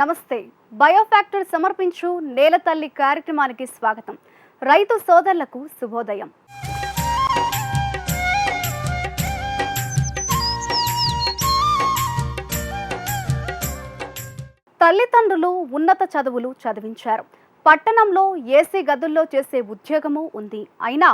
నమస్తే. బయోఫ్యాక్టర్ సమర్పించు నేల తల్లి కార్యక్రమానికి స్వాగతం. రైతు సోదరులకు శుభోదయం. తల్లిదండ్రులు ఉన్నత చదువులు చదివించారు. పట్టణంలో ఏసీ గదుల్లో చేసే ఉద్యోగము ఉంది. అయినా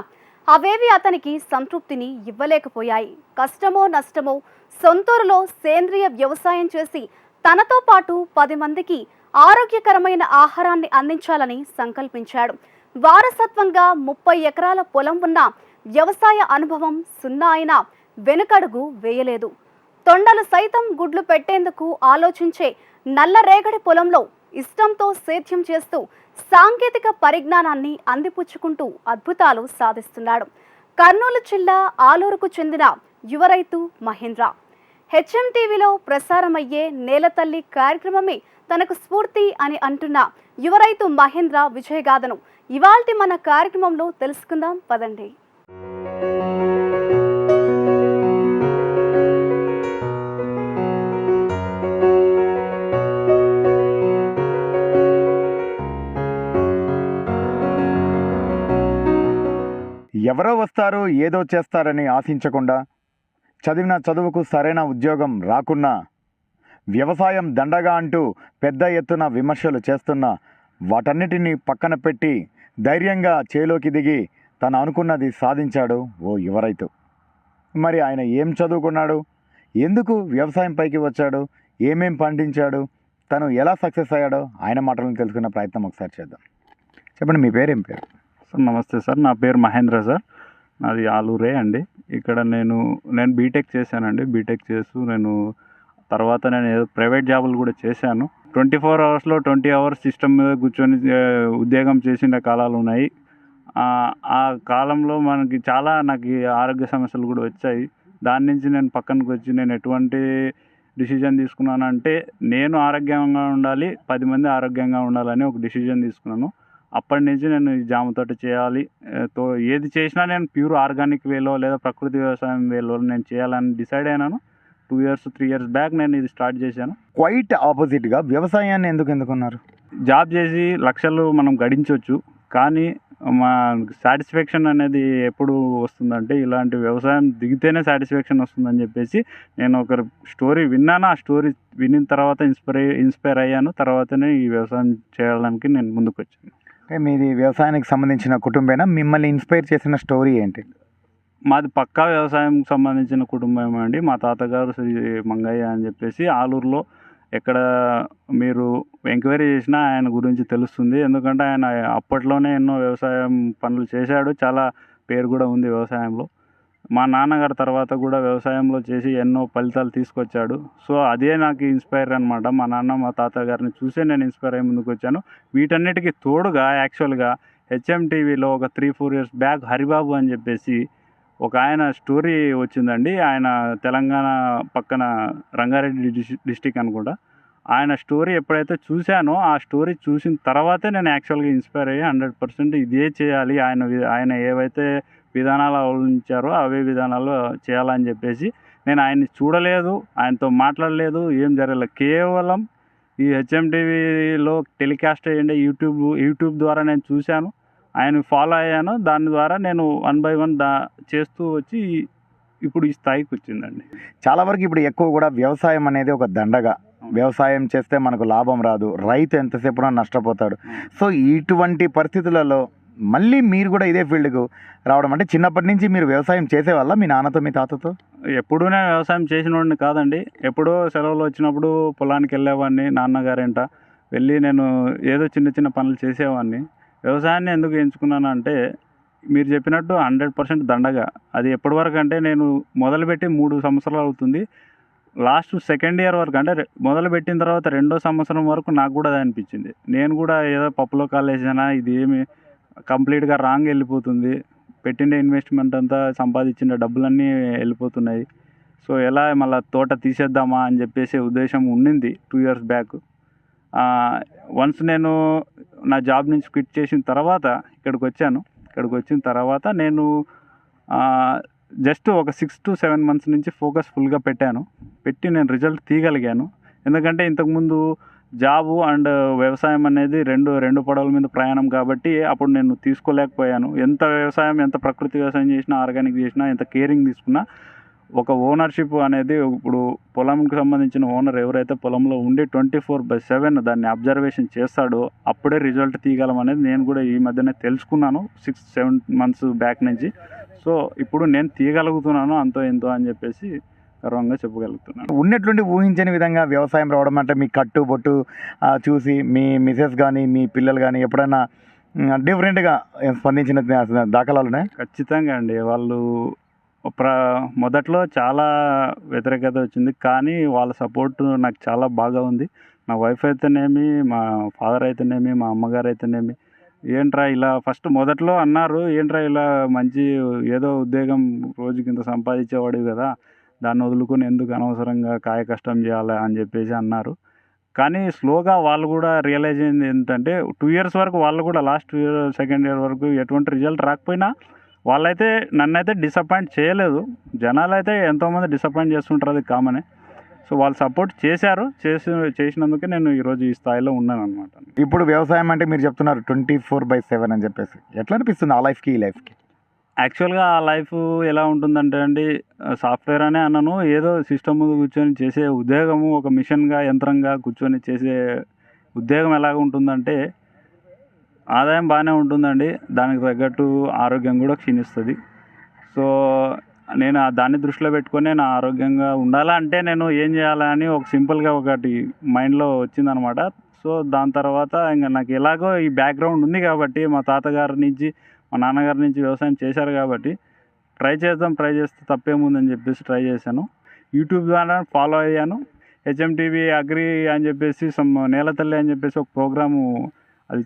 అవేవి అతనికి సంతృప్తిని ఇవ్వలేకపోయాయి. కష్టమో నష్టమో సొంతూరులో సేంద్రియ వ్యవసాయం చేసి తనతో పాటు పది మందికి ఆరోగ్యకరమైన ఆహారాన్ని అందించాలని సంకల్పించాడు. వారసత్వంగా ముప్పై ఎకరాల పొలం ఉన్న వ్యవసాయ అనుభవం సున్నా అయినా వెనుకడుగు వేయలేదు. తొండలు సైతం గుడ్లు పెట్టేందుకు ఆలోచించే నల్లరేగడి పొలంలో ఇష్టంతో సేద్యం చేస్తూ సాంకేతిక పరిజ్ఞానాన్ని అందిపుచ్చుకుంటూ అద్భుతాలు సాధిస్తున్నాడు. కర్నూలు జిల్లా ఆలూరుకు చెందిన యువ రైతు మహేంద్ర. హెచ్ఎం టీవీలో ప్రసారమయ్యే నేలతల్లి కార్యక్రమమే తనకు స్ఫూర్తి అని అంటున్న యువ రైతు మహేంద్ర విజయగాథను ఇవాల్టి మన కార్యక్రమంలో తెలుసుకుందాం పదండి. ఎవరో వస్తారు ఏదో చేస్తారని ఆశించకుండా చదివిన చదువుకు సరైన ఉద్యోగం రాకున్నా వ్యవసాయం దండగా అంటూ పెద్ద ఎత్తున విమర్శలు చేస్తున్న వాటన్నిటిని పక్కన పెట్టి ధైర్యంగా చేలోకి దిగి తను అనుకున్నది సాధించాడు ఓ యువరైతు మరి ఆయన ఏం చదువుకున్నాడు? ఎందుకు వ్యవసాయం పైకి వచ్చాడు? ఏమేం పండించాడు? తను ఎలా సక్సెస్ అయ్యాడో ఆయన మాటలను తెలుసుకునే ప్రయత్నం ఒకసారి చేద్దాం. చెప్పండి మీ పేరు ఏం పేరు? సార్ నమస్తే సార్. నా పేరు మహేంద్ర సార్. నాది ఆలూరే అండి. ఇక్కడ నేను నేను బీటెక్ చేశానండి. బీటెక్ చేస్తూ నేను తర్వాత నేను ఏదో ప్రైవేట్ జాబులు కూడా చేశాను. ట్వంటీ ఫోర్ అవర్స్లో ట్వంటీ అవర్స్ సిస్టమ్ మీద కూర్చొని ఉద్యోగం చేసిన కాలాలు ఉన్నాయి. ఆ, కాలంలో మనకి చాలా నాకు ఆరోగ్య సమస్యలు కూడా వచ్చాయి. దాని నుంచి నేను పక్కనకి వచ్చి నేను ఎటువంటి డిసిజన్ తీసుకున్నానంటే నేను ఆరోగ్యంగా ఉండాలి పది మంది ఆరోగ్యంగా ఉండాలని ఒక డిసిజన్ తీసుకున్నాను. అప్పటి నుంచి నేను ఈ జామ తోట చేయాలి. తో ఏది చేసినా నేను ప్యూర్ ఆర్గానిక్ వేలో లేదా ప్రకృతి వ్యవసాయం వేలో నేను చేయాలని డిసైడ్ అయినాను. Two years three years back నేను ఇది స్టార్ట్ చేశాను. క్వైట్ ఆపోజిట్గా వ్యవసాయాన్ని ఎందుకు ఎందుకున్నారు? జాబ్ చేసి లక్షలు మనం గడించవచ్చు కానీ మా సాటిస్ఫాక్షన్ అనేది ఎప్పుడు వస్తుందంటే ఇలాంటి వ్యవసాయం దిగితేనే సాటిస్ఫాక్షన్ వస్తుందని చెప్పేసి నేను ఒక స్టోరీ విన్నాను. ఆ స్టోరీ వినిన తర్వాత ఇన్స్పైర్ ఇన్స్పైర్ అయ్యాను. తర్వాతనే ఈ వ్యవసాయం చేయడానికి నేను ముందుకు వచ్చాను అంటే మీది వ్యవసాయానికి సంబంధించిన కుటుంబేనా? మిమ్మల్ని ఇన్స్పైర్ చేసిన స్టోరీ ఏంటి? మాది పక్కా వ్యవసాయం సంబంధించిన కుటుంబం అండి. మా తాతగారు శ్రీ మంగయ్య అని చెప్పేసి ఆలూరులో ఎక్కడ మీరు ఎంక్వైరీ చేసినా ఆయన గురించి తెలుస్తుంది. ఎందుకంటే ఆయన అప్పట్లోనే ఎన్నో వ్యవసాయం పనులు చేశాడు. చాలా పేరు కూడా ఉంది వ్యవసాయంలో. మా నాన్నగారు తర్వాత కూడా వ్యవసాయంలో చేసి ఎన్నో ఫలితాలు తీసుకొచ్చాడు. సో అదే నాకు ఇన్స్పైర్ అనమాట మా నాన్న మా తాత గారిని చూసే నేను ఇన్స్పైర్ అయ్యి ముందుకు వచ్చాను. వీటన్నిటికీ తోడుగా యాక్చువల్గా హెచ్ఎంటీవీలో ఒక three four years back Haribabu అని చెప్పేసి ఒక ఆయన స్టోరీ వచ్చిందండి. ఆయన తెలంగాణ పక్కన రంగారెడ్డి డిస్టిక్ అనుకుంటా. ఆయన స్టోరీ ఎప్పుడైతే చూశానో ఆ స్టోరీ చూసిన తర్వాతే నేను యాక్చువల్గా ఇన్స్పైర్ అయ్యి హండ్రెడ్ పర్సెంట్ ఇదే చేయాలి. ఆయన ఆయన ఏవైతే విధానాలు అవలంబించారో అవే విధానాలు చేయాలని చెప్పేసి నేను ఆయన్ని చూడలేదు ఆయనతో మాట్లాడలేదు ఏం జరగలేదు. కేవలం ఈ హెచ్ఎం టీవీలో టెలికాస్ట్ అయ్యండి యూట్యూబ్ యూట్యూబ్ ద్వారా నేను చూశాను ఆయన ఫాలో అయ్యాను దాని ద్వారా నేను వన్ బై వన్ దా చేస్తూ వచ్చి ఇప్పుడు ఈ స్థాయికి వచ్చిందండి. చాలా వరకు ఇప్పుడు ఎక్కువ కూడా వ్యవసాయం అనేది ఒక దండగా. వ్యవసాయం చేస్తే మనకు లాభం రాదు రైతు ఎంతసేపు నష్టపోతాడు. సో ఇటువంటి పరిస్థితులలో మళ్ళీ మీరు కూడా ఇదే ఫీల్డ్కు రావడం అంటే చిన్నప్పటి నుంచి మీరు వ్యవసాయం చేసేవాళ్ళ మీ నాన్నతో మీ తాతతో? ఎప్పుడూ నేను వ్యవసాయం చేసినోడిని కాదండి. ఎప్పుడో సెలవులు వచ్చినప్పుడు పొలానికి వెళ్ళేవాడిని నాన్నగారింట. వెళ్ళి నేను ఏదో చిన్న చిన్న పనులు చేసేవాడిని. వ్యవసాయాన్ని ఎందుకు ఎంచుకున్నాను అంటే మీరు చెప్పినట్టు హండ్రెడ్ పర్సెంట్ దండగా. అది ఎప్పటి వరకు అంటే నేను మొదలుపెట్టి మూడు సంవత్సరాలు అవుతుంది. లాస్ట్ సెకండ్ ఇయర్ వరకు అంటే మొదలుపెట్టిన తర్వాత రెండో సంవత్సరం వరకు నాకు కూడా అది అనిపించింది. నేను కూడా ఏదో పప్పులో కాలేజీనా ఇది ఏమి కంప్లీట్గా రాంగ్ వెళ్ళిపోతుంది. పెట్టిన ఇన్వెస్ట్మెంట్ అంతా సంపాదించిన డబ్బులన్నీ వెళ్ళిపోతున్నాయి. సో ఎలా మళ్ళీ తోట తీసేద్దామా అని చెప్పేసి ఉద్దేశం ఉండింది టూ ఇయర్స్ బ్యాక్. వన్స్ నేను నా జాబ్ నుంచి క్విట్ చేసిన తర్వాత ఇక్కడికి వచ్చాను. ఇక్కడికి వచ్చిన తర్వాత నేను జస్ట్ ఒక సిక్స్ టు సెవెన్ మంత్స్ నుంచి ఫోకస్ ఫుల్గా పెట్టాను. పెట్టి నేను రిజల్ట్ తీయగలిగాను. ఎందుకంటే ఇంతకుముందు జాబు అండ్ వ్యవసాయం అనేది రెండు రెండు పడవల మీద ప్రయాణం కాబట్టి అప్పుడు నేను తీసుకోలేకపోయాను. ఎంత వ్యవసాయం ఎంత ప్రకృతి వ్యవసాయం చేసినా ఆర్గానిక్ చేసినా ఎంత కేరింగ్ తీసుకున్నా ఒక ఓనర్షిప్ అనేది ఇప్పుడు పొలంకి సంబంధించిన ఓనర్ ఎవరైతే పొలంలో ఉండి ట్వంటీ ఫోర్ బై సెవెన్ దాన్ని అబ్జర్వేషన్ చేస్తాడో అప్పుడే రిజల్ట్ తీయగలం అనేది నేను కూడా ఈ మధ్యనే తెలుసుకున్నాను సిక్స్ సెవెన్ మంత్స్ బ్యాక్ నుంచి. సో ఇప్పుడు నేను తీయగలుగుతున్నాను అంతో ఎంతో అని చెప్పేసి గర్వంగా చెప్పగలుగుతున్నాను. ఉన్నట్లుండి ఊహించని విధంగా వ్యవసాయం రావడం అంటే మీ కట్టు బొట్టు చూసి మీ మిసెస్ కానీ మీ పిల్లలు కానీ ఎప్పుడైనా డిఫరెంట్గా స్పందించిన దాఖలాలు ఉన్నాయి ఖచ్చితంగా అండి. వాళ్ళు ప్ర మొదట్లో చాలా వ్యతిరేకత వచ్చింది. కానీ వాళ్ళ సపోర్ట్ నాకు చాలా బాగా ఉంది. నా వైఫ్ అయితేనేమి మా ఫాదర్ అయితేనేమి మా అమ్మగారు అయితేనేమి ఏంట్రా ఇలా ఫస్ట్ మొదట్లో అన్నారు ఏంట్రా ఇలా మంచి ఏదో ఉద్యోగం రోజు కింద సంపాదించేవాడివి కదా దాన్ని వదులుకొని ఎందుకు అనవసరంగా కాయ కష్టం చేయాలి అని చెప్పేసి అన్నారు. కానీ స్లోగా వాళ్ళు కూడా రియలైజ్ అయింది ఏంటంటే టూ ఇయర్స్ వరకు వాళ్ళు కూడా లాస్ట్ ఇయర్ సెకండ్ ఇయర్ వరకు ఎటువంటి రిజల్ట్ రాకపోయినా వాళ్ళైతే నన్నైతే డిసప్పాయింట్ చేయలేదు. జనాలు అయితే ఎంతోమంది డిసప్పాయింట్ చేస్తుంటారు అది కామనే సో వాళ్ళు సపోర్ట్ చేశారు. చేసి చేసినందుకే నేను ఈరోజు ఈ స్థాయిలో ఉన్నాను అనమాట ఇప్పుడు వ్యవసాయం అంటే మీరు చెప్తున్నారు ట్వంటీ ఫోర్ బై సెవెన్ అని చెప్పేసి. ఎట్లా అనిపిస్తుంది ఆ లైఫ్కి ఈ లైఫ్కి యాక్చువల్గా ఆ లైఫ్ ఎలా ఉంటుందంటే అండి సాఫ్ట్వేర్ అనే అన్నాను ఏదో సిస్టమ్ ముందు కూర్చొని చేసే ఉద్యోగము ఒక మిషన్గా యంత్రంగా కూర్చొని చేసే ఉద్యోగం ఎలాగ ఉంటుందంటే ఆదాయం బాగానే ఉంటుందండి దానికి తగ్గట్టు ఆరోగ్యం కూడా క్షీణిస్తుంది. సో నేను దాన్ని దృష్టిలో పెట్టుకొని నా ఆరోగ్యంగా ఉండాలా అంటే నేను ఏం చేయాలా అని ఒక సింపుల్గా ఒకటి మైండ్లో వచ్చిందనమాట. సో దాని తర్వాత ఇంకా నాకు ఎలాగో ఈ బ్యాక్గ్రౌండ్ ఉంది కాబట్టి మా తాతగారి నుంచి మా నాన్నగారి నుంచి వ్యవసాయం చేశారు కాబట్టి ట్రై చేద్దాం ట్రై చేస్తే తప్పేముందని చెప్పేసి ట్రై చేశాను. యూట్యూబ్ ద్వారా ఫాలో అయ్యాను. హెచ్ఎంటీవీ అగ్రి అని చెప్పేసి సమ్ నేల తల్లి అని చెప్పేసి ఒక ప్రోగ్రాము అది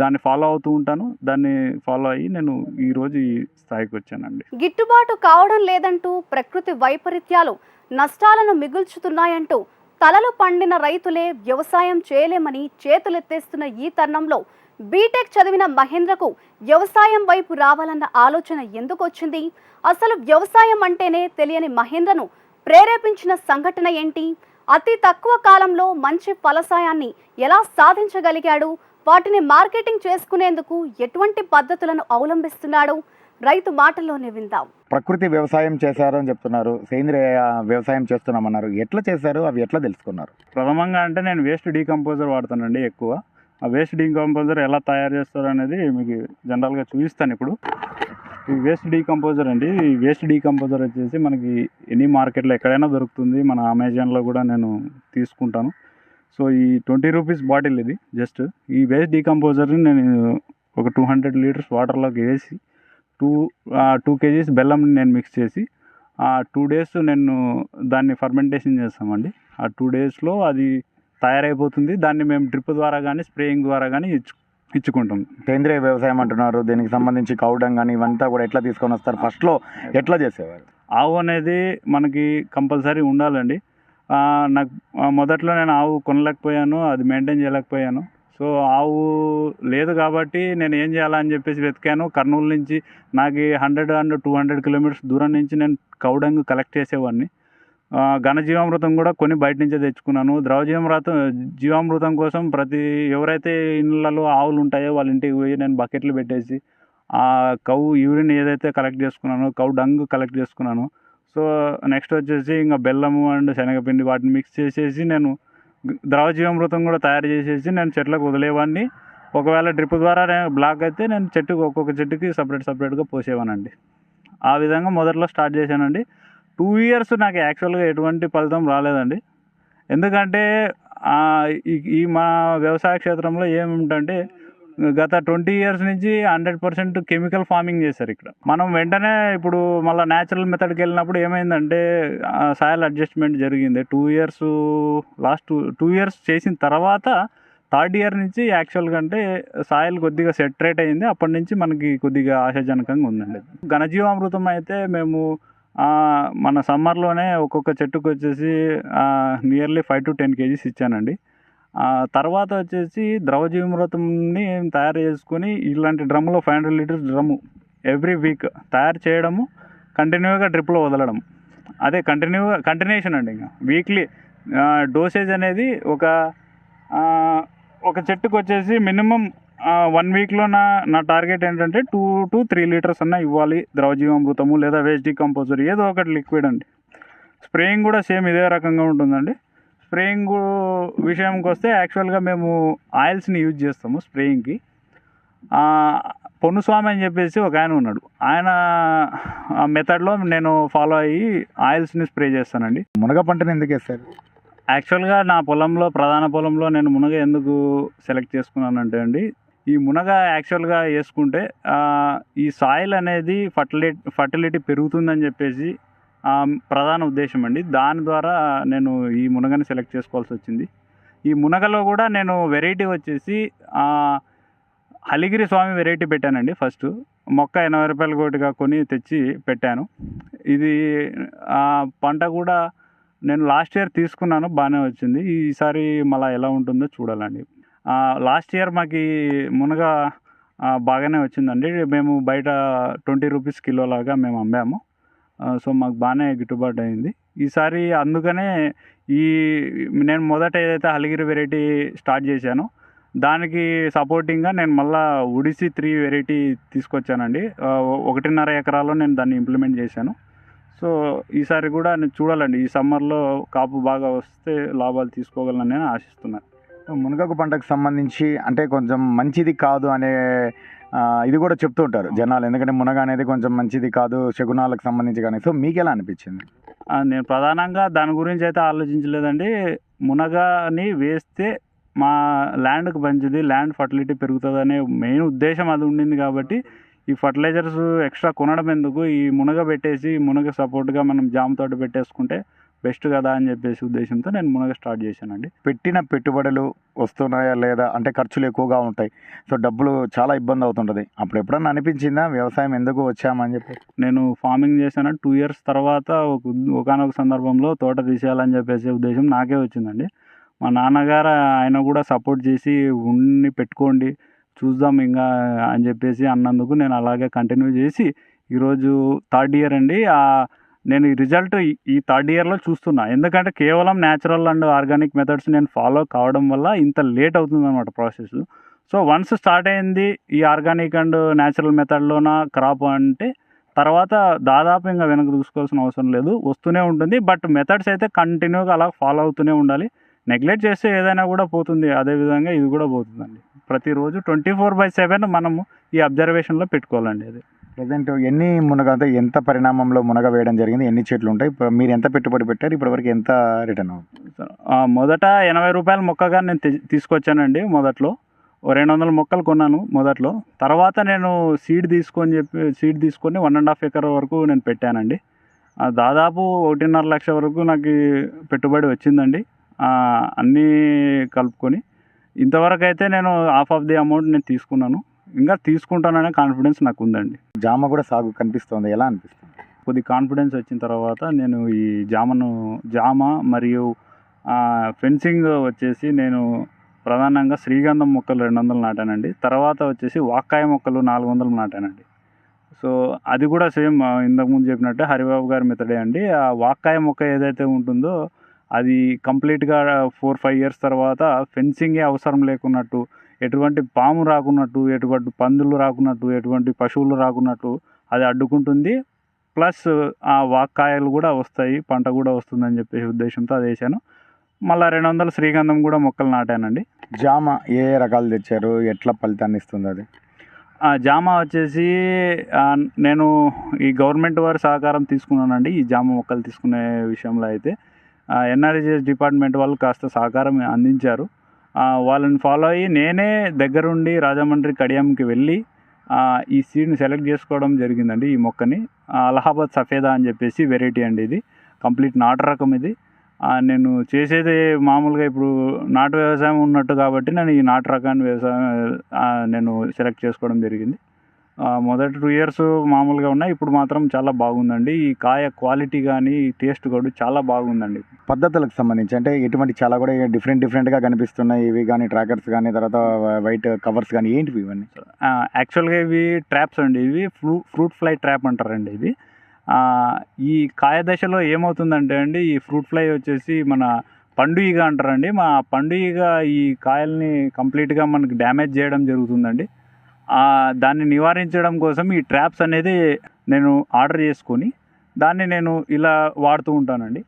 దాన్ని ఫాలో అవుతూ ఉంటాను. దాన్ని ఫాలో అయ్యి నేను ఈరోజు ఈ స్థాయికి వచ్చానండి. గిట్టుబాటు కావడం లేదంటూ ప్రకృతి వైపరీత్యాలు నష్టాలను మిగుల్చుతున్నాయంటూ తలలు పండిన రైతులే వ్యవసాయం చేయలేమని చేతులెత్తేస్తున్న ఈ తరుణంలో బీటెక్ చదివిన మహేంద్రకు వ్యవసాయం వైపు రావాలన్న ఆలోచన ఎందుకు వచ్చింది అసలు వ్యవసాయం అంటేనే తెలియని మహేంద్రను ప్రేరేపించిన సంఘటన ఏంటి? అతి తక్కువ కాలంలో మంచి ఫలసాయాన్ని ఎలా సాధించగలిగాడు? వాటిని మార్కెటింగ్ చేసుకునేందుకు ఎటువంటి పద్ధతులను అవలంబిస్తున్నాడు? రైతు మాటల్లోనే విందాం. ప్రకృతి వ్యవసాయం చేశారు అని చెప్తున్నారు. సేంద్రియ వ్యవసాయం చేస్తున్నామన్నారు. ఎట్లా చేశారు? అవి ఎట్లా తెలుసుకున్నారు? ప్రథమంగా అంటే నేను వేస్ట్ డీకంపోజర్ వాడతానండి ఎక్కువ. ఆ వేస్ట్ డీకంపోజర్ ఎలా తయారు చేస్తారు అనేది మీకు జనరల్గా చూపిస్తాను ఇప్పుడు. ఈ వేస్ట్ డీకంపోజర్ అండి ఈ వేస్ట్ డీకంపోజర్ వచ్చేసి మనకి ఎనీ మార్కెట్లో ఎక్కడైనా దొరుకుతుంది. మన అమెజాన్లో కూడా నేను తీసుకుంటాను. సో ఈ ట్వంటీ రూపీస్ బాటిల్ ఇది జస్ట్ ఈ వేస్ట్ డీకంపోజర్ని నేను ఒక టూ హండ్రెడ్ లీటర్స్ వాటర్లోకి వేసి టూ టూ కేజీస్ బెల్లంని నేను మిక్స్ చేసి ఆ టూ డేస్ నేను దాన్ని ఫర్మెంటేషన్ చేస్తామండి. ఆ టూ డేస్లో అది తయారైపోతుంది. దాన్ని మేము డ్రిప్ ద్వారా కానీ స్ప్రేయింగ్ ద్వారా కానీ ఇచ్చు ఇచ్చుకుంటాం. సేంద్రియ వ్యవసాయం అంటున్నారు. దీనికి సంబంధించి కౌడం కానీ ఇవంతా కూడా ఎట్లా తీసుకొని వస్తారు? ఫస్ట్లో ఎట్లా చేసేవారు? ఆవు అనేది మనకి కంపల్సరీ ఉండాలండి. నాకు మొదట్లో నేను ఆవు కొనలేకపోయాను అది మెయింటైన్ చేయలేకపోయాను. సో ఆవు లేదు కాబట్టి నేను ఏం చేయాలని చెప్పేసి వెతికాను. కర్నూలు నుంచి నాకు hundred and two hundred kilometres దూరం నుంచి నేను కౌడంగ్ కలెక్ట్ చేసేవాడిని. ఘనజీవామృతం కూడా కొన్ని బయట నుంచే తెచ్చుకున్నాను. ద్రవ జీవామృతం జీవామృతం కోసం ప్రతి ఎవరైతే ఇళ్ళలో ఆవులు ఉంటాయో వాళ్ళ ఇంటికి పోయి నేను బకెట్లు పెట్టేసి ఆ కౌ యూరిన్ ఏదైతే కలెక్ట్ చేసుకున్నానో కౌ డంగ్ కలెక్ట్ చేసుకున్నాను. సో నెక్స్ట్ వచ్చేసి ఇంకా బెల్లము అండ్ శనగపిండి వాటిని మిక్స్ చేసేసి నేను ద్రవ జీవామృతం కూడా తయారు చేసేసి నేను చెట్లకు వదిలేవాడిని ఒకవేళ డ్రిప్ ద్వారా నేను బ్లాక్ అయితే నేను చెట్టుకు ఒక్కొక్క చెట్టుకి సపరేట్ సపరేట్గా పోసేవానండి. ఆ విధంగా మొదట్లో స్టార్ట్ చేశానండి. టూ ఇయర్స్ నాకు యాక్చువల్గా ఎటువంటి ఫలితం రాలేదండి. ఎందుకంటే ఈ మా వ్యవసాయ క్షేత్రంలో ఏమిటంటే గత ట్వంటీ ఇయర్స్ నుంచి హండ్రెడ్ పర్సెంట్ కెమికల్ ఫార్మింగ్ చేశారు ఇక్కడ. మనం వెంటనే ఇప్పుడు మళ్ళీ న్యాచురల్ మెథడ్కి వెళ్ళినప్పుడు ఏమైందంటే సాయిల్ అడ్జస్ట్మెంట్ జరిగింది. Two years last two years చేసిన తర్వాత థర్డ్ ఇయర్ నుంచి యాక్చువల్గా అంటే సాయిల్ కొద్దిగా సెటరేట్ అయింది. అప్పటి నుంచి మనకి కొద్దిగా ఆశాజనకంగా ఉందండి. ఘనజీవామృతం అయితే మేము మన సమ్మర్లోనే ఒక్కొక్క చెట్టుకు వచ్చేసి nearly five to ten kgs ఇచ్చానండి. తర్వాత వచ్చేసి ద్రవజీవమృతంని తయారు చేసుకొని ఇలాంటి డ్రమ్లో five hundred litres drum every week తయారు చేయడము కంటిన్యూగా డ్రిప్లో వదలడం అదే కంటిన్యూగా కంటిన్యూషన్ అండి ఇంకా. వీక్లీ డోసేజ్ అనేది ఒక ఒక చెట్టుకు వచ్చేసి మినిమం వన్ వీక్లో నా నా టార్గెట్ ఏంటంటే టూ టు త్రీ లీటర్స్ అన్న ఇవ్వాలి. ద్రవజీవామృతము లేదా వేస్ట్ డికంపోజర్ ఏదో ఒకటి లిక్విడ్ అండి. స్ప్రేయింగ్ కూడా సేమ్ ఇదే రకంగా ఉంటుందండి. స్ప్రేయింగ్ విషయంకి వస్తే యాక్చువల్గా మేము ఆయిల్స్ని యూజ్ చేస్తాము స్ప్రేయింగ్కి పొన్నుస్వామి అని చెప్పేసి ఒక ఆయన ఉన్నాడు. ఆయన మెథడ్లో నేను ఫాలో అయ్యి ఆయిల్స్ని స్ప్రే చేస్తానండి. మునగ పంటను ఎందుకు వేస్తారు? యాక్చువల్గా నా పొలంలో ప్రధాన పొలంలో నేను మునగ ఎందుకు సెలెక్ట్ చేసుకున్నానంటే అండి ఈ మునగ యాక్చువల్గా వేసుకుంటే ఈ సాయిల్ అనేది ఫర్టిలిటీ ఫర్టిలిటీ పెరుగుతుందని చెప్పేసి ప్రధాన ఉద్దేశం అండి. దాని ద్వారా నేను ఈ మునగని సెలెక్ట్ చేసుకోవాల్సి వచ్చింది. ఈ మునగలో కూడా నేను వెరైటీ వచ్చేసి హలిగిరి స్వామి వెరైటీ పెట్టానండి ఫస్ట్ మొక్క ఎనభై రూపాయల కోటిగా కొని తెచ్చి పెట్టాను. ఇది ఆ, పంట కూడా నేను లాస్ట్ ఇయర్ తీసుకున్నాను బాగానే వచ్చింది. ఈసారి మళ్ళీ ఎలా ఉంటుందో చూడాలండి. లాస్ట్ ఇయర్ మాకు మునగ బాగానే వచ్చిందండి. మేము బయట ట్వంటీ రూపీస్ కిలో లాగా మేము అమ్మాము. సో మాకు బాగానే గిట్టుబాటు అయింది. ఈసారి అందుకనే ఈ నేను మొదట ఏదైతే హలిగిరి వెరైటీ స్టార్ట్ చేశానో దానికి సపోర్టింగ్గా నేను మళ్ళా ఒడిసి త్రీ వెరైటీ తీసుకొచ్చానండి. ఒకటిన్నర ఎకరాల్లో నేను దాన్ని ఇంప్లిమెంట్ చేశాను. సో ఈసారి కూడా నేను చూడాలండి. ఈ సమ్మర్లో కాపు బాగా వస్తే లాభాలు తీసుకోగలనని నేను ఆశిస్తున్నాను. మునగకు పంటకు సంబంధించి అంటే కొంచెం మంచిది కాదు అనే ఇది కూడా చెప్తూ ఉంటారు జనాలు. ఎందుకంటే మునగ అనేది కొంచెం మంచిది కాదు శకునాలకు సంబంధించి కానీ. సో మీకు ఎలా అనిపించింది? నేను ప్రధానంగా దాని గురించి అయితే ఆలోచించలేదండి. మునగని వేస్తే మా ల్యాండ్కి మంచిది ల్యాండ్ ఫర్టిలిటీ పెరుగుతుంది అనే మెయిన్ ఉద్దేశం అది ఉండింది కాబట్టి ఈ ఫర్టిలైజర్స్ ఎక్స్ట్రా కొనడం ఎందుకు? ఈ మునగ పెట్టేసి మునగ సపోర్ట్గా మనం జామ తోట పెట్టేసుకుంటే బెస్ట్ కదా అని చెప్పేసి ఉద్దేశంతో నేను మునగ స్టార్ట్ చేశానండి. పెట్టిన పెట్టుబడులు వస్తున్నాయా లేదా అంటే ఖర్చులు ఎక్కువగా ఉంటాయి. సో డబ్బులు చాలా ఇబ్బంది అవుతుంటుంది. అప్పుడు ఎప్పుడన్నా అనిపించిందా? వ్యవసాయం ఎందుకు వచ్చామని చెప్పి? నేను ఫార్మింగ్ చేశాను. టూ ఇయర్స్ తర్వాత ఒక ఒకనొక సందర్భంలో తోట తీసేయాలని చెప్పేసి ఉద్దేశం నాకే వచ్చిందండి. మా నాన్నగారు ఆయన కూడా సపోర్ట్ చేసి ఉండి పెట్టుకోండి చూద్దాం ఇంకా అని చెప్పేసి అన్నందుకు నేను అలాగే కంటిన్యూ చేసి ఈరోజు థర్డ్ ఇయర్ అండి. ఆ నేను ఈ రిజల్ట్ ఈ థర్డ్ ఇయర్లో చూస్తున్నా. ఎందుకంటే కేవలం న్యాచురల్ అండ్ ఆర్గానిక్ మెథడ్స్ నేను ఫాలో కావడం వల్ల ఇంత లేట్ అవుతుంది అనమాట ప్రాసెస్ సో వన్స్ స్టార్ట్ అయింది ఈ ఆర్గానిక్ అండ్ న్యాచురల్ మెథడ్లోన క్రాప్ అంటే తర్వాత దాదాపు ఇంకా వెనక్కి చూసుకోవాల్సిన అవసరం లేదు. వస్తూనే ఉంటుంది. బట్ మెథడ్స్ అయితే కంటిన్యూగా అలా ఫాలో అవుతూనే ఉండాలి. నెగ్లెక్ట్ చేస్తే ఏదైనా కూడా పోతుంది. అదేవిధంగా ఇది కూడా పోతుందండి. ప్రతిరోజు ట్వంటీ ఫోర్ బై సెవెన్ మనము ఈ అబ్జర్వేషన్లో పెట్టుకోవాలండి అది. ప్రజెంట్ ఎన్ని మునగ అంటే ఎంత పరిణామంలో మునగ వేయడం జరిగింది? ఎన్ని చెట్లు ఉంటాయి? ఇప్పుడు మీరు ఎంత పెట్టుబడి పెట్టారు? ఇప్పటివరకు ఎంత రిటర్న్ అవుతుంది మొదట ఎనభై రూపాయల మొక్కగా నేను తీసుకొచ్చానండి మొదట్లో. ఓ రెండు వందల మొక్కలు కొన్నాను మొదట్లో. తర్వాత నేను సీడ్ తీసుకొని చెప్పి సీడ్ తీసుకొని వన్ అండ్ హాఫ్ ఎకర్ వరకు నేను పెట్టానండి. దాదాపు ఒకటిన్నర లక్ష వరకు నాకు పెట్టుబడి వచ్చిందండి. అన్నీ కలుపుకొని. ఇంతవరకు అయితే నేను హాఫ్ ఆఫ్ ది అమౌంట్ నేను తీసుకున్నాను. ఇంకా తీసుకుంటాననే కాన్ఫిడెన్స్ నాకు ఉందండి జామ కూడా సాగు కనిపిస్తుంది. ఎలా అనిపిస్తుంది? కొద్ది కాన్ఫిడెన్స్ వచ్చిన తర్వాత నేను ఈ జామను జామ మరియు ఫెన్సింగ్ వచ్చేసి నేను ప్రధానంగా శ్రీగంధం మొక్కలు రెండు వందలు నాటానండి. తర్వాత వచ్చేసి వాక్కాయ మొక్కలు నాలుగు వందలు నాటానండి. సో అది కూడా సేమ్ ఇంతకుముందు చెప్పినట్టే హరిబాబు గారి మెథడే అండి. ఆ వాక్కాయ మొక్క ఏదైతే ఉంటుందో అది కంప్లీట్గా ఫోర్ ఫైవ్ ఇయర్స్ తర్వాత ఫెన్సింగే అవసరం లేకున్నట్టు ఎటువంటి పాము రాకున్నట్టు ఎటువంటి పందులు రాకున్నట్టు ఎటువంటి పశువులు రాకున్నట్టు అది అడ్డుకుంటుంది. ప్లస్ ఆ వాక్కాయలు కూడా వస్తాయి పంట కూడా వస్తుందని చెప్పేసి ఉద్దేశంతో అది వేసాను మళ్ళీ రెండు వందల శ్రీగంధం కూడా మొక్కలు నాటానండి. జామ ఏ రకాలు తెచ్చారు? ఎట్లా ఫలితాన్ని ఇస్తుంది అది? ఆ జామ వచ్చేసి నేను ఈ గవర్నమెంట్ వారి సహకారం తీసుకున్నానండి ఈ జామ మొక్కలు తీసుకునే విషయంలో అయితే. ఎన్ఆర్జీఎస్ డిపార్ట్మెంట్ వాళ్ళు కాస్త సహకారం అందించారు. వాళ్ళని ఫాలో అయ్యి నేనే దగ్గరుండి రాజమండ్రి కడియంకి వెళ్ళి ఈ సీడ్ని సెలెక్ట్ చేసుకోవడం జరిగిందండి ఈ మొక్కని. అలహాబాద్ సఫేదా అని చెప్పేసి వెరైటీ అండి ఇది. కంప్లీట్ నాటు రకం ఇది. నేను చేసేది మామూలుగా ఇప్పుడు నాటు వ్యవసాయం ఉన్నట్టు కాబట్టి నేను ఈ నాటు రకాన్ని వ్యవసాయం నేను సెలెక్ట్ చేసుకోవడం జరిగింది. మొదటి టూ ఇయర్స్ మామూలుగా ఉన్నాయి. ఇప్పుడు మాత్రం చాలా బాగుందండి. ఈ కాయ క్వాలిటీ కానీ టేస్ట్ కూడా చాలా బాగుందండి. పద్ధతులకు సంబంధించి అంటే ఎటువంటి చాలా కూడా డిఫరెంట్ డిఫరెంట్గా కనిపిస్తున్నాయి. ఇవి కానీ ట్రాకర్స్ కానీ తర్వాత వైట్ కవర్స్ కానీ ఏంటివి ఇవన్నీ? యాక్చువల్గా ఇవి ట్రాప్స్ అండి. ఇవి ఫ్రూ ఫ్రూట్ ఫ్లై ట్రాప్ అంటారండి ఇది ఈ కాయ దశలో ఏమవుతుందంటే అండి ఈ ఫ్రూట్ ఫ్లై వచ్చేసి మన పండు ఈగ అంటారండి. మా పండు ఈగ ఈ కాయల్ని కంప్లీట్గా మనకి డ్యామేజ్ చేయడం జరుగుతుందండి. దాన్ని నివారించడం కోసం ఈ ట్రాప్స్ అనేది నేను ఆర్డర్ చేసుకొని దాన్ని నేను ఇలా వాడుతూ ఉంటానండి.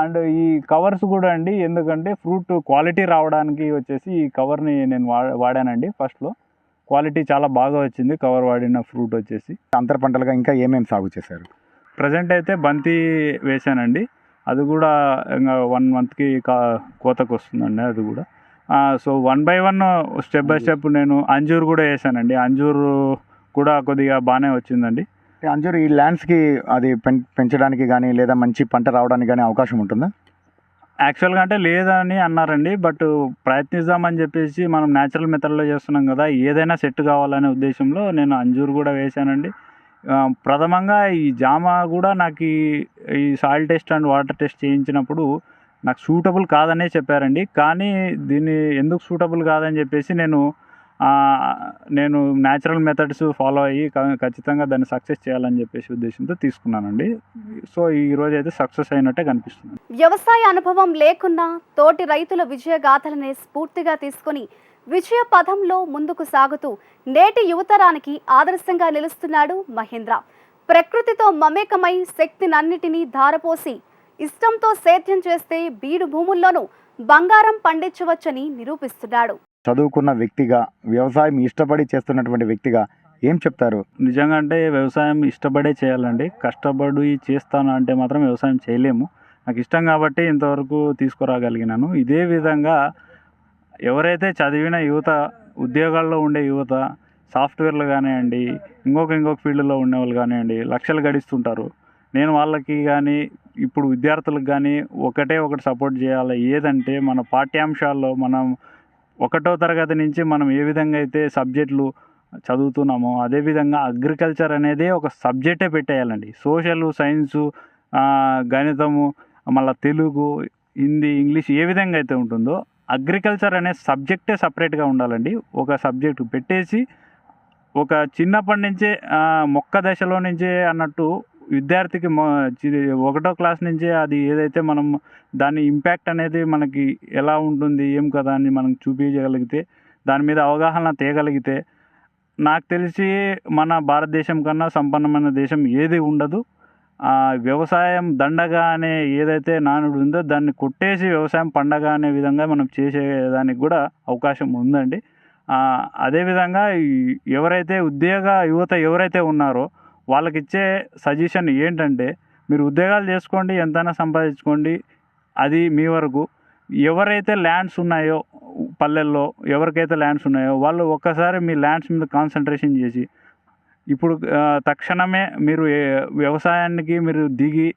అండ్ ఈ కవర్స్ కూడా అండి ఎందుకంటే ఫ్రూట్ క్వాలిటీ రావడానికి వచ్చేసి ఈ కవర్ని నేను వా వాడానండి ఫస్ట్లో. క్వాలిటీ చాలా బాగా వచ్చింది కవర్ వాడిన ఫ్రూట్ వచ్చేసి. అంతర పంటలుగా ఇంకా ఏమేమి సాగు చేశారు? ప్రజెంట్ అయితే బంతి వేశానండి. అది కూడా ఇంకా వన్ మంత్కి కా కోతకు వస్తుందండి అది కూడా. So one by one step by step నేను అంజూరు కూడా వేసానండి. అంజూరు కూడా కొద్దిగా బాగానే వచ్చిందండి. అంజూరు ఈ ల్యాండ్స్కి అది పెం- పెంచడానికి కానీ లేదా మంచి పంట రావడానికి కానీ అవకాశం ఉంటుందా? యాక్చువల్గా అంటే లేదని అన్నారండి బట్ ప్రయత్నిద్దామని చెప్పేసి మనం న్యాచురల్ మెథడ్లో చేస్తున్నాం కదా ఏదైనా సెట్ కావాలనే ఉద్దేశంలో నేను అంజూరు కూడా వేశానండి ప్రథమంగా ఈ జామ కూడా నాకు ఈ soil test and water test చేయించినప్పుడు నాకు సూటబుల్ కాదనే చెప్పారండి. కానీ దీన్ని ఎందుకు సూటబుల్ కాదని చెప్పేసి నేను నేను న్యాచురల్ మెథడ్స్ ఫాలో అయ్యి ఖచ్చితంగా దాన్ని సక్సెస్ చేయాలని చెప్పేసి ఉద్దేశంతో తీసుకున్నానండి. సో ఈ రోజు అయితే సక్సెస్ అయినట్టే కనిపిస్తుంది. వ్యవసాయ అనుభవం లేకున్నా తోటి రైతుల విజయగాథలనే స్ఫూర్తిగా తీసుకొని విజయ పథంలో ముందుకు సాగుతూ నేటి యువతరానికి ఆదర్శంగా నిలుస్తున్నాడు మహేంద్ర. ప్రకృతితో మమేకమై శక్తినన్నిటినీ ధారపోసి ఇష్టంతో సేద్యం చేస్తే బీడు భూముల్లోనూ బంగారం పండించవచ్చని నిరూపిస్తున్నాడు. చదువుకున్న వ్యక్తిగా వ్యవసాయం ఇష్టపడి చేస్తున్నటువంటి వ్యక్తిగా ఏం చెప్తారు? నిజంగా అంటే వ్యవసాయం ఇష్టపడే చేయాలండి. కష్టపడి చేస్తాను అంటే మాత్రం వ్యవసాయం చేయలేము. నాకు ఇష్టం కాబట్టి ఇంతవరకు తీసుకురాగలిగినాను. ఇదే విధంగా ఎవరైతే చదివిన యువత ఉద్యోగాల్లో ఉండే యువత సాఫ్ట్వేర్లు కానివ్వండి ఇంకొక ఇంకొక ఫీల్డ్లో ఉండే వాళ్ళు కానివ్వండి లక్షలు గడిస్తుంటారు. నేను వాళ్ళకి కానీ ఇప్పుడు విద్యార్థులకు కానీ ఒకటే ఒకటి సపోర్ట్ చేయాలి. ఏదంటే మన పాఠ్యాంశాల్లో మనం ఒకటో తరగతి నుంచి మనం ఏ విధంగా అయితే సబ్జెక్టులు చదువుతున్నామో అదేవిధంగా అగ్రికల్చర్ అనేది ఒక సబ్జెక్టే పెట్టేయాలండి. సోషల్ సైన్సు గణితము మళ్ళీ తెలుగు హిందీ ఇంగ్లీష్ ఏ విధంగా అయితే ఉంటుందో అగ్రికల్చర్ అనే సబ్జెక్టే సపరేట్గా ఉండాలండి. ఒక సబ్జెక్టు పెట్టేసి ఒక చిన్నప్పటి నుంచే మొక్క దశలో నుంచే అన్నట్టు విద్యార్థికి ఒకటో క్లాస్ నుంచే అది ఏదైతే మనం దాని ఇంపాక్ట్ అనేది మనకి ఎలా ఉంటుంది ఏం కదా అని మనం చూపించగలిగితే దాని మీద అవగాహన తేయగలిగితే నాకు తెలిసి మన భారతదేశం కన్నా సంపన్నమైన దేశం ఏది ఉండదు. వ్యవసాయం దండగా అనే ఏదైతే నానుడు ఉందో దాన్ని కొట్టేసి వ్యవసాయం పండగ అనే విధంగా మనం చేసేదానికి కూడా అవకాశం ఉందండి. అదేవిధంగా ఎవరైతే ఉద్యోగ యువత ఎవరైతే ఉన్నారో వాళ్ళకి ఇచ్చే సజెషన్ ఏంటంటే మీరు ఉద్యోగాలు చేసుకోండి ఎంతైనా సంపాదించుకోండి అది మీ వరకు. ఎవరైతే ల్యాండ్స్ ఉన్నాయో పల్లెల్లో ఎవరికైతే ల్యాండ్స్ ఉన్నాయో వాళ్ళు ఒక్కసారి మీ ల్యాండ్స్ మీద కాన్సన్ట్రేషన్ చేసి ఇప్పుడు తక్షణమే మీరు వ్యవసాయానికి మీరు దిగి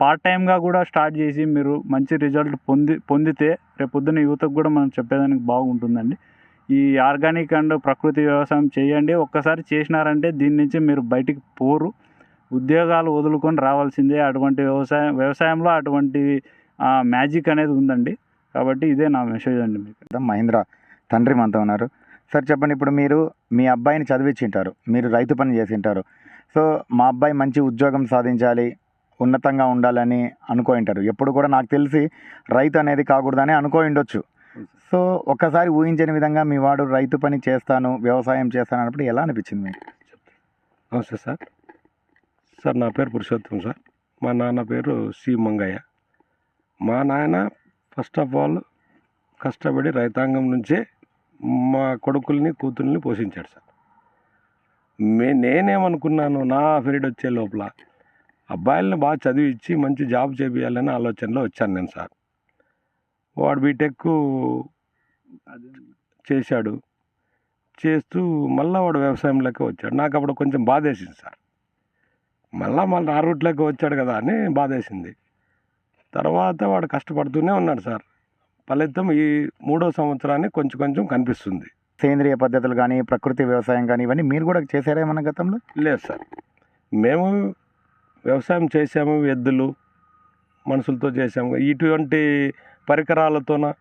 పార్ట్ టైంగా కూడా స్టార్ట్ చేసి మీరు మంచి రిజల్ట్ పొంది పొందితే రేపొద్దున యువతకు కూడా మనం చెప్పేదానికి బాగుంటుందండి. ఈ ఆర్గానిక్ అండ్ ప్రకృతి వ్యవసాయం చేయండి. ఒక్కసారి చేసినారంటే దీని నుంచి మీరు బయటికి పోరు. ఉద్యోగాలు వదులుకొని రావాల్సిందే. అటువంటి వ్యవసాయం వ్యవసాయంలో అటువంటి మ్యాజిక్ అనేది ఉందండి. కాబట్టి ఇదే నా మెసేజ్ అండి మీకు. మహేంద్ర తండ్రి మనతో ఉన్నారు. సార్ చెప్పండి ఇప్పుడు మీరు మీ అబ్బాయిని చదివించింటారు మీరు రైతు పని చేసింటారు. సో మా అబ్బాయి మంచి ఉద్యోగం సాధించాలి ఉన్నతంగా ఉండాలని అనుకోయింటారు. ఎప్పుడు కూడా నాకు తెలిసి రైతు అనేది కాకూడదని అనుకో ఉండొచ్చు. సో ఒక్కసారి ఊహించని విధంగా మీ వాడు రైతు పని చేస్తాను వ్యవసాయం చేస్తాను అన్నప్పుడు ఎలా అనిపించింది మీకు? నమస్తే సార్. సార్ నా పేరు పురుషోత్తం సార్. మా నాన్న పేరు సి. మంగయ్య. మా నాయన ఫస్ట్ ఆఫ్ ఆల్ కష్టపడి రైతాంగం నుంచే మా కొడుకుల్ని కూతుర్ని పోషించాడు సార్. మే నేనేమనుకున్నాను నా పీరియడ్ వచ్చే లోపల అబ్బాయిలను బాగా చదివించి మంచి జాబ్ చేపియాలనే ఆలోచనలో వచ్చాను నేను సార్. వాడు బీటెక్ చేశాడు. చేస్తూ మళ్ళీ వాడు వ్యవసాయంలోకి వచ్చాడు. నాకు అప్పుడు కొంచెం బాధేసింది సార్. మళ్ళా మళ్ళీ ఆ రూట్లోకి వచ్చాడు కదా అని బాధేసింది. తర్వాత వాడు కష్టపడుతూనే ఉన్నాడు సార్. ఫలితం ఈ మూడో సంవత్సరాన్ని కొంచెం కొంచెం కనిపిస్తుంది. సేంద్రియ పద్ధతులు కానీ ప్రకృతి వ్యవసాయం కానీ ఇవన్నీ మీరు కూడా చేశారా ఏమన్నా గతంలో? లేదు సార్. మేము వ్యవసాయం చేసాము ఎద్దులు మనుషులతో చేసాము ఇటువంటి పరికరాలతోన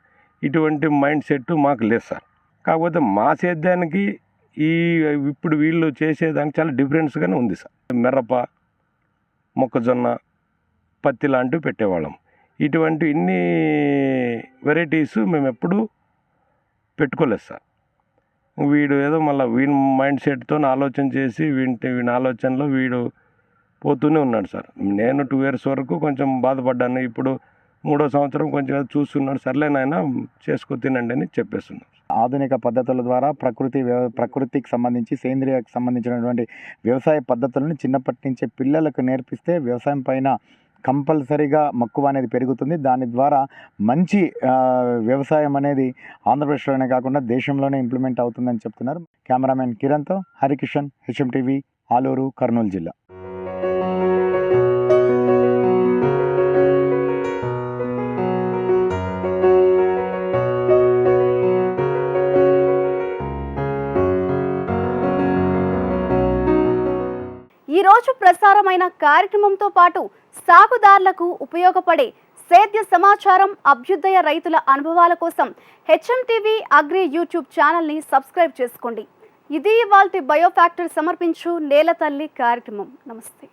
ఇటువంటి మైండ్ సెట్ మాకు లేదు సార్. కాకపోతే మా సేద్యానికి ఈ ఇప్పుడు వీళ్ళు చేసేదానికి చాలా డిఫరెన్స్గానే ఉంది సార్. మిరప మొక్కజొన్న పత్తి లాంటివి పెట్టేవాళ్ళం. ఇటువంటి ఇన్ని వెరైటీస్ మేము ఎప్పుడూ పెట్టుకోలేదు సార్. వీడు ఏదో మళ్ళీ వీని మైండ్ సెట్తో ఆలోచన చేసి వీడి వీడి ఆలోచనలో వీడు పోతూనే ఉన్నాడు సార్. నేను టూ ఇయర్స్ వరకు కొంచెం బాధపడ్డాను. ఇప్పుడు మూడో సంవత్సరం కొంచెం చూస్తున్నాడు సర్లే నాయన చేసుకో తినండి అని చెప్పేస్తున్నాను ఆధునిక పద్ధతుల ద్వారా ప్రకృతి వ్యవ ప్రకృతికి సంబంధించి సేంద్రియకు సంబంధించినటువంటి వ్యవసాయ పద్ధతులను చిన్నప్పటి నుంచే పిల్లలకు నేర్పిస్తే వ్యవసాయం పైన కంపల్సరీగా మక్కువ అనేది పెరుగుతుంది. దాని ద్వారా మంచి వ్యవసాయం అనేది ఆంధ్రప్రదేశ్లోనే కాకుండా దేశంలోనే ఇంప్లిమెంట్ అవుతుందని చెప్తున్నారు. కెమెరామెన్ కిరణ్తో హరికిషన్ హెచ్ఎం టీవీ ఆలూరు కర్నూలు జిల్లా. రోజు ప్రసారమైన కార్యక్రమంతో పాటు సాగుదారులకు ఉపయోగపడే సేద్య సమాచారం అభ్యుదయ రైతుల అనుభవాల కోసం హెచ్ఎం టీవీ అగ్రి యూట్యూబ్ ఛానల్ని సబ్స్క్రైబ్ చేసుకోండి. ఇది ఇవాళ బయోఫ్యాక్టర్ సమర్పించు నేల తల్లి కార్యక్రమం. నమస్తే.